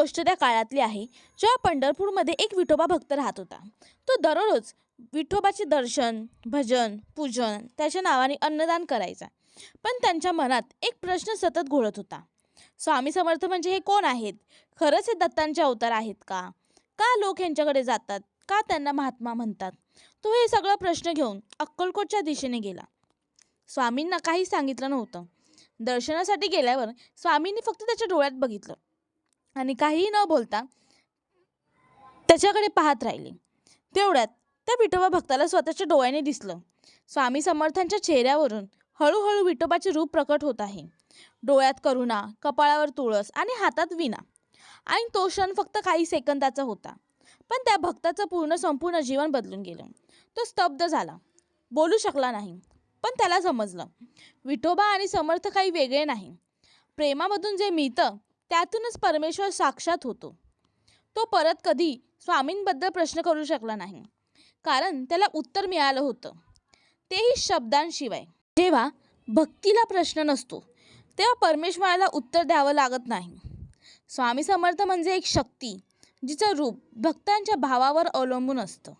गोष्ट त्या काळातली आहे जेव्हा पंढरपूरमध्ये एक विठोबा भक्त राहत होता. तो दररोज विठोबाचे दर्शन भजन पूजन त्याच्या नावाने अन्नदान करायचा. पण त्यांच्या मनात एक प्रश्न सतत घोळत होता. स्वामी समर्थ म्हणजे हे कोण आहेत? खरंच हे दत्तांचे अवतार आहेत का? का लोक यांच्याकडे जातात? का त्यांना महात्मा म्हणतात? तो हे सगळं प्रश्न घेऊन अक्कलकोटच्या दिशेने गेला. स्वामींना काही सांगितलं नव्हतं. दर्शनासाठी गेल्यावर स्वामींनी फक्त त्याच्या डोळ्यात बघितलं. आणि काहीही न बोलता त्याच्याकडे पाहत राहिले. तेवढ्यात त्या विठोबा भक्ताला स्वतःच्या डोळ्याने दिसलं. स्वामी समर्थांच्या चेहऱ्यावरून हळूहळू विठोबाचे रूप प्रकट होत आहे. डोळ्यात करुणा कपाळावर तुळस आणि हातात विना आणि तो क्षण फक्त काही सेकंदाचा होता. पण त्या भक्ताचं पूर्ण संपूर्ण जीवन बदलून गेलं. तो स्तब्ध झाला. बोलू शकला नाही पण त्याला समजलं. विठोबा आणि समर्थ काही वेगळे नाही. प्रेमामधून जे मिळतं त्यातूनच परमेश्वर साक्षात होतो. तो परत कधी स्वामींबद्दल प्रश्न करू शकला नाही. कारण त्याला उत्तर मिळालं होतं. तेही शब्दांशिवाय. जेव्हा भक्तीला प्रश्न नसतो तेव्हा परमेश्वराला उत्तर द्यावं लागत नाही. स्वामी समर्थ म्हणजे एक शक्ती जिचं रूप भक्तांच्या भावावर अवलंबून असतं.